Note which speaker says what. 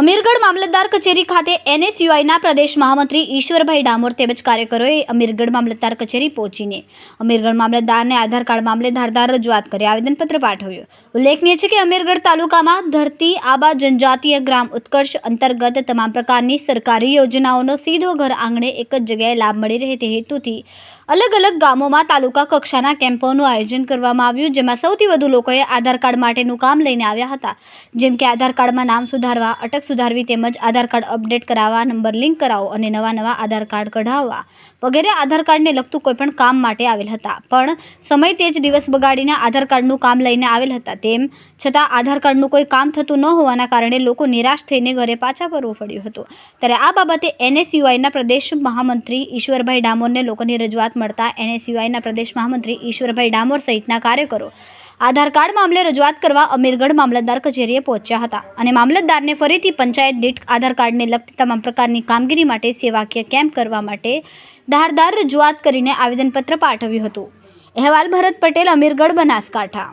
Speaker 1: અમીરગઢ મામલતદાર કચેરી ખાતે એનએસયુઆઈના પ્રદેશ મહામંત્રી ઈશ્વરભાઈ ડામોર તેમજ કાર્યકરોએ અમીરગઢ મામલતદાર કચેરી પહોંચીને અમીરગઢ મામલતદારને આધાર કાર્ડ મામલે ધારદાર રજૂઆત કરી આવેદનપત્ર પાઠવ્યું. ઉલ્લેખનીય છે કે અમીરગઢ તાલુકામાં ધરતી આબા જનજાતીય ગ્રામ ઉત્કર્ષ અંતર્ગત તમામ પ્રકારની સરકારી યોજનાઓનો સીધો ઘર આંગણે એક જ જગ્યાએ લાભ મળી રહે તે હેતુથી અલગ અલગ ગામોમાં તાલુકા કક્ષાના કેમ્પોનું આયોજન કરવામાં આવ્યું, જેમાં સૌથી વધુ લોકોએ આધાર કાર્ડ માટેનું કામ લઈને આવ્યા હતા. જેમ કે આધાર કાર્ડમાં નામ સુધારવા, અટક સુધારવી તેમજ આધાર કાર્ડ અપડેટ કરાવવા, નંબર લિંક કરાવો અને નવા નવા આધાર કાર્ડ કઢાવવા વગેરે આધાર કાર્ડને લગતું કોઈપણ કામ માટે આવેલ હતા. પણ સમય તે જ દિવસ બગાડીને આધાર કાર્ડનું કામ લઈને આવેલ હતા. તેમ છતાં આધાર કાર્ડનું કોઈ કામ થતું ન હોવાના કારણે લોકો નિરાશ થઈને ઘરે પાછા ફરવું પડ્યું હતું. ત્યારે આ બાબતે એનએસયુઆઈના પ્રદેશ મહામંત્રી ઈશ્વરભાઈ ડામોરને લોકોની રજૂઆત મળતા એનએસયુઆઈના પ્રદેશ મહામંત્રી ઈશ્વરભાઈ ડામોર સહિતના કાર્યકરો આધાર કાર્ડ મામલે રજૂઆત કરવા અમીરગઢ મામલતદાર કચેરીએ પહોંચ્યા હતા અને મામલતદારને ફરીથી પંચાયત દીઠ આધાર કાર્ડને લગતી તમામ પ્રકારની કામગીરી માટે સેવાકીય કેમ્પ કરવા માટે ધારદાર રજૂઆત કરીને આવેદનપત્ર પાઠવ્યું હતું. અહેવાલ ભરત પટેલ, અમીરગઢ, બનાસકાંઠા.